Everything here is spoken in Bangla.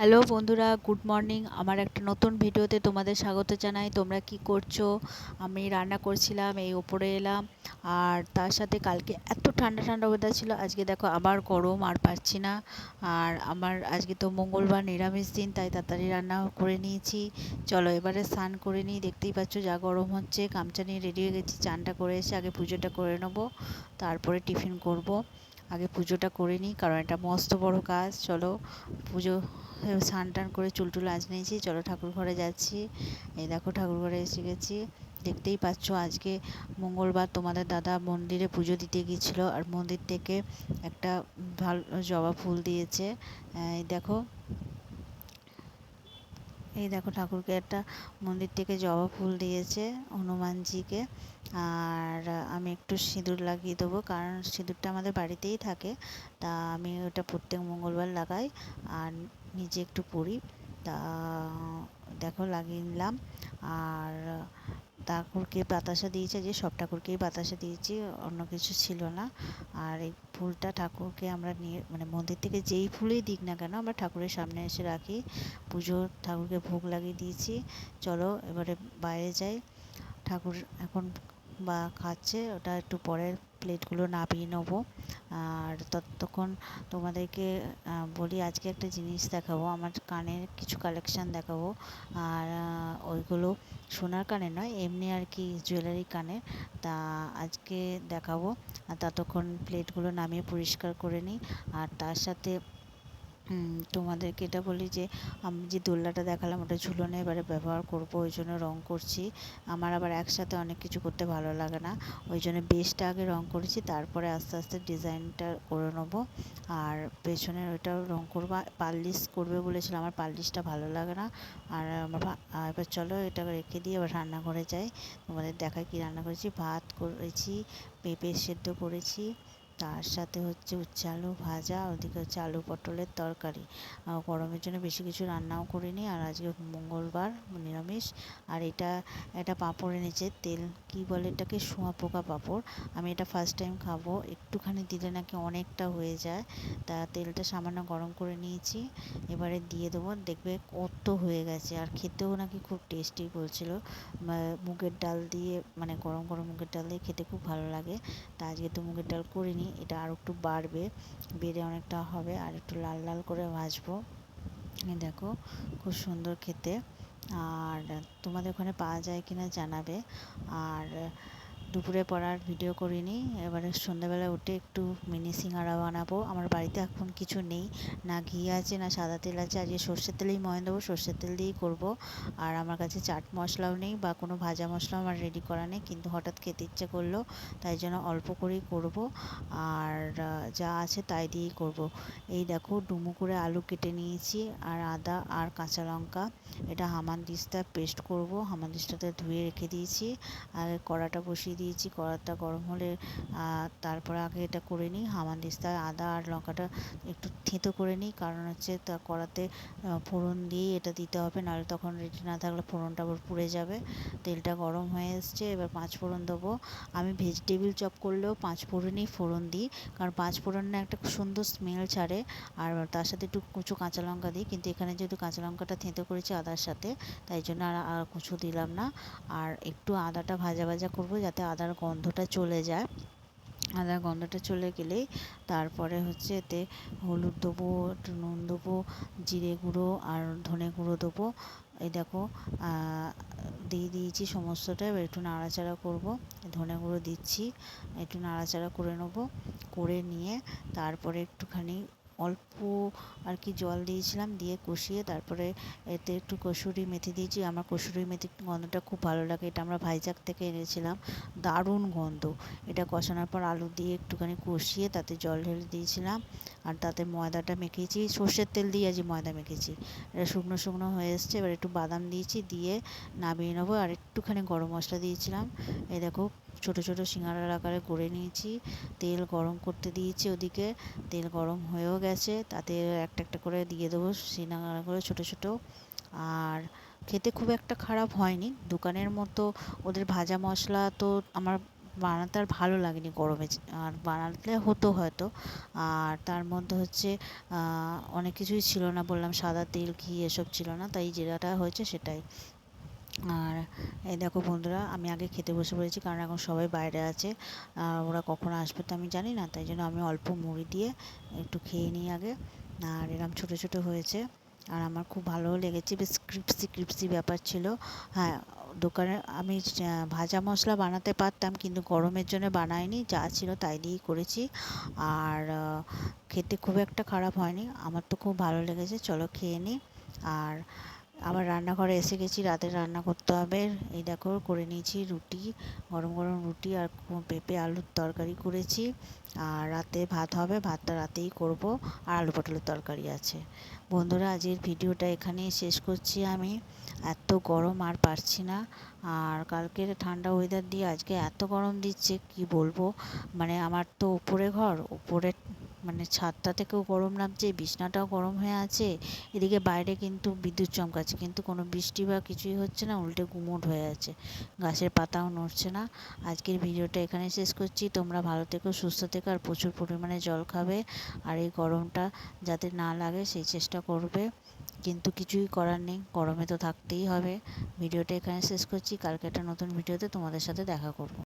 হ্যালো বন্ধুরা, গুড মর্নিং। আমার একটা নতুন ভিডিওতে তোমাদের স্বাগত জানাই। তোমরা কি করছ? আমি রান্না করছিলাম, এই ওপরে এলাম। আর তার সাথে কালকে এত ঠান্ডা ঠান্ডা ওয়েদার ছিল, আজকে দেখো আবার গরম আর পারছি না। আর আমার আজকে তো মঙ্গলবার নিরামিষ দিন, তাই তাড়াতাড়ি রান্না করে নিয়েছি। চলো এবারে স্নান করে নিই। দেখতেই পাচ্ছ যা গরম হচ্ছে। গামছা নিয়ে রেডি হয়ে গেছি, চানটা করে এসে আগে পুজোটা করে নেব, তারপরে টিফিন করব। আগে পুজোটা করে নিই, কারণ এটা মস্ত বড় কাজ। চলো পুজো স্নান টান করে চুল টুল আজ নিয়েছি। চলো ঠাকুর ঘরে যাচ্ছি। এই দেখো ঠাকুর ঘরে এসে গেছি। দেখতেই পাচ্ছ আজকে মঙ্গলবার তোমাদের দাদা মন্দিরে পুজো দিতে গিয়েছিল আর মন্দির থেকে একটা ভালো, জবা ফুল দিয়েছে। এই দেখো এই দেখো ঠাকুরকে একটা মন্দির থেকে জবা ফুল দিয়েছে হনুমানজিকে। আর আমি একটু সিঁদুর লাগিয়ে দেবো, কারণ সিঁদুরটা আমাদের বাড়িতেই থাকে। তা আমি ওটা প্রত্যেক মঙ্গলবার লাগাই আর নিজে একটু পরি। তা দেখো লাগিয়ে নিলাম। আর ঠাকুরকে বাতাসা দিয়েছে, যে সব ঠাকুরকেই বাতাসা দিয়েছি, অন্য কিছু ছিল না। আর এই ফুলটা ঠাকুরকে আমরা নিয়ে মানে মন্দির থেকে যেই ফুলই দিক না কেন, আমরা ঠাকুরের সামনে এসে রাখি। পুজো, ঠাকুরকে ভোগ লাগিয়ে দিয়েছি। চলো এবারে বাইরে যাই। ঠাকুর এখন বা খাচ্ছে, ওটা একটু পরে প্লেটগুলো নামিয়ে নেব। আর ততক্ষণ তোমাদেরকে বলি আজকে একটা জিনিস দেখাবো, আমার কানের কিছু কালেকশান দেখাবো। আর ওইগুলো সোনার কানের নয়, এমনি আর কি জুয়েলারি কানের তা আজকে দেখাবো, আর ততক্ষণ প্লেটগুলো নামিয়ে পরিষ্কার করে নিই। আর তার সাথে তোমাদেরকে এটা বলি যে, আমি যে দোলনাটা দেখালাম ওটা ঝুলনে এবারে ব্যবহার করব, ওই জন্য রং করছি। আমার আবার একসাথে অনেক কিছু করতে ভালো লাগে না। ওই জন্য বেসটা আগে রং করেছি, তারপরে আস্তে আস্তে ডিজাইনটা করে নেব। আর পেছনের ওইটাও রং করব। পাল্লিশ করবে বলেছিলাম আমার পাল্লিশটা ভালো লাগে না। আর আমার এবার চলো এটা রেখে দিয়ে এবার রান্নাঘরে যাই। তোমাদের দেখায় কী রান্না করেছি? ভাত করেছি, পেঁপে সেদ্ধ করেছি। তার সাথে হচ্ছে উচ্ছে আলু ভাজা, ওদিকে হচ্ছে আলু পটলের তরকারি। গরমের জন্য বেশি কিছু রান্নাও করিনি। আর আজকে মঙ্গলবার নিরামিষ। আর এটা একটা পাঁপড় এনেছে, তেল, কি বলে এটাকে? শোঁয়া পোকা পাঁপড়। আমি এটা ফার্স্ট টাইম খাব। একটুখানি দিলে নাকি অনেকটা হয়ে যায়। তা তেলটা সামান্য গরম করে নিয়েছি। এবারে দিয়ে দেবো। দেখবে কত হয়ে গেছে। আর খেতেও নাকি খুব টেস্টি বলছিল। মুগের ডাল দিয়ে মানে গরম গরম মুগের ডাল দিয়ে খেতে খুব ভালো লাগে। তা আজকে তো মুগের ডাল করিনি। এটা আর একটু বাড়বে, বেড়ে অনেকটা হবে, আর একটু লাল লাল করে ভাজবো। দেখো, খুব সুন্দর খেতে। আর তোমাদের ওখানে পাওয়া যায় কিনা জানাবে। আর দুপুরে পড়ার ভিডিও করিনি। এবারে সন্ধ্যাবেলা উঠে একটু মিনি সিঙ্গারা বানাবো। আমার বাড়িতে এখন কিছু নেই। না ঘি আছে, না সাদা তেল আছে। আজকে সর্ষের তেলেই ময়ন দেবো, সর্ষের তেল দিয়েই করব। আর আমার কাছে চাট মশলাও নেই বা কোনো ভাজা মশলাও আমার রেডি করা নেই। কিন্তু হঠাৎ খেতে ইচ্ছে করল, তাই জন্য অল্প করেই করব। আর যা আছে তাই দিয়েই করব। এই দেখো, ডুমু করে আলু কেটে নিয়েছি। আর আদা আর কাঁচা লঙ্কা। এটা হামান হামানদিস্তা পেস্ট করব। হামানদিস্তাতে ধুয়ে রেখে দিয়েছি। আর কড়াটা বসিয়ে দিয়েছি কড়াটা গরম হলে তারপরে আগে এটা করে নিই। হামানদিস্তায় আদা আর লঙ্কাটা একটু থেঁতো করে নিই, কারণ হচ্ছে তা কড়াতে ফোড়ন দিয়েই এটা দিতে হবে, নাহলে তখন রেডি না থাকলে ফোড়নটা আবার পুড়ে যাবে। তেলটা গরম হয়ে এসছে, এবার পাঁচ ফোড়ন দেবো। আমি ভেজিটেবিল চপ করলেও পাঁচ ফোড়নই ফোড়ন দিই, কারণ পাঁচ ফোড়নে একটা সুন্দর স্মেল ছাড়ে। আর তার সাথে একটু কুচো কাঁচা লঙ্কা দিই, কিন্তু এখানে যেহেতু কাঁচা লঙ্কাটা থেঁতো করেছি আদার সাথে, তাই জন্য আর কুচো দিলাম না। আর একটু আদাটা ভাজা ভাজা করব, যাতে আদার গন্ধটা চলে যায়। আদার গন্ধটা চলে গেলেই তারপরে হচ্ছে এতে হলুদ দেবো, একটু নুন দেবো, জিরে গুঁড়ো আর ধনে গুঁড়ো দেবো। এই দেখো দিয়ে দিয়েছি সমস্তটা, এবার একটু নাড়াচাড়া করব। ধনে গুঁড়ো দিচ্ছি, একটু নাড়াচাড়া করে নেব, করে নিয়ে তারপরে একটুখানি অল্প আর কি জল দিয়েছিলাম দিয়ে কষিয়ে তারপরে এতে একটু কসুরি মেথি দিয়েছি। আমার কসুরি মেথির গন্ধটা খুব ভালো লাগে। এটা আমরা ভাইজাগ থেকে এনেছিলাম। দারুণ গন্ধ। এটা কষানোর পর আলু দিয়ে একটুখানি কষিয়ে তাতে জল ঢেলে দিয়েছিলাম। আর তাতে ময়দাটা মেখেছি। সর্ষের তেল দিয়ে আজ ময়দা মেখেছি। এটা শুকনো শুকনো হয়ে এসছে। এবার একটু বাদাম দিয়েছি। দিয়ে নামিয়ে নেব। আর একটুখানি গরম মশলা দিয়েছিলাম। এই দেখো ছোটো ছোটো সিঙ্গারার আকারে করে নিয়েছি। তেল গরম করতে দিয়েছি ওদিকে। তেল গরম হয়েও গেছে। তাতে একটা একটা করে দিয়ে দেবো সিঙ্গারা করে ছোটো ছোটো। আর খেতে খুব একটা খারাপ হয়নি। দোকানের মতো ওদের ভাজা মশলা তো আমার বানাতে আর ভালো লাগেনি গরমে। আর বানালে হতো হয়তো। আর তার মধ্যে হচ্ছে অনেক কিছুই ছিল না। বললাম সাদা তেল, ঘি এসব ছিল না। তাই যেটা হয়েছে সেটাই। আর এই দেখো বন্ধুরা, আমি আগে খেতে বসে পড়েছি কারণ এখন সবাই বাইরে আছে। আর ওরা কখন আসবে তো আমি জানি না, তাই জন্য আমি অল্প মুড়ি দিয়ে একটু খেয়ে নিই আগে। আর এরম ছোটো ছোটো হয়েছে। আর আমার খুব ভালোও লেগেছে, বেশ ক্রিপসি ক্রিপসি ব্যাপার ছিল। হ্যাঁ দোকানে আমি ভাজা মশলা বানাতে পারতাম কিন্তু গরমের জন্য বানাইনি, যা ছিল তাই দিয়েই করেছি। আর খেতে খুব একটা খারাপ হয়নি, আমার তো খুব ভালো লেগেছে, চলো খেয়ে নিই। আর আবার রান্নাঘরে এসে গেছি, রাতে রান্না করতে হবে। এই দেখো, করে নিয়েছি রুটি, গরম গরম রুটি আর পেঁপে আলুর তরকারি করেছি। আর রাতে ভাত হবে, ভাতটা রাতেই করব। আর আলু পটলের তরকারি আছে। বন্ধুরা, আজকের ভিডিওটা এখানেই শেষ করছি আমি। এত গরম আর পারছি না। আর কালকের ঠান্ডা ওয়েদার দিয়ে আজকে এত গরম দিচ্ছে, কি বলব? মানে আমার তো উপরে ঘর, উপরে মানে ছাদটা থেকেও গরম নামছে, বিছনাটাও গরম হয়ে আছে, এদিকে বাইরে কিন্তু বিদ্যুৎ চমকাচ্ছে, কিন্তু কোনো বৃষ্টি বা কিছুই হচ্ছে না, উল্টে গুমোট হয়ে আছে, গাছের পাতাও নড়ছে না। আজকের ভিডিওটা এখানে শেষ করছি, তোমরা ভালো থেকো, সুস্থ থেকো, আর প্রচুর পরিমাণে জল খাবে, আর এই গরমটা যাতে না লাগে সেই চেষ্টা করবে, কিন্তু কিছুই করার নেই, গরমে তো থাকতেই হবে। ভিডিওটা এখানে শেষ করছি, কালকে একটা নতুন ভিডিওতে তোমাদের সাথে দেখা করব।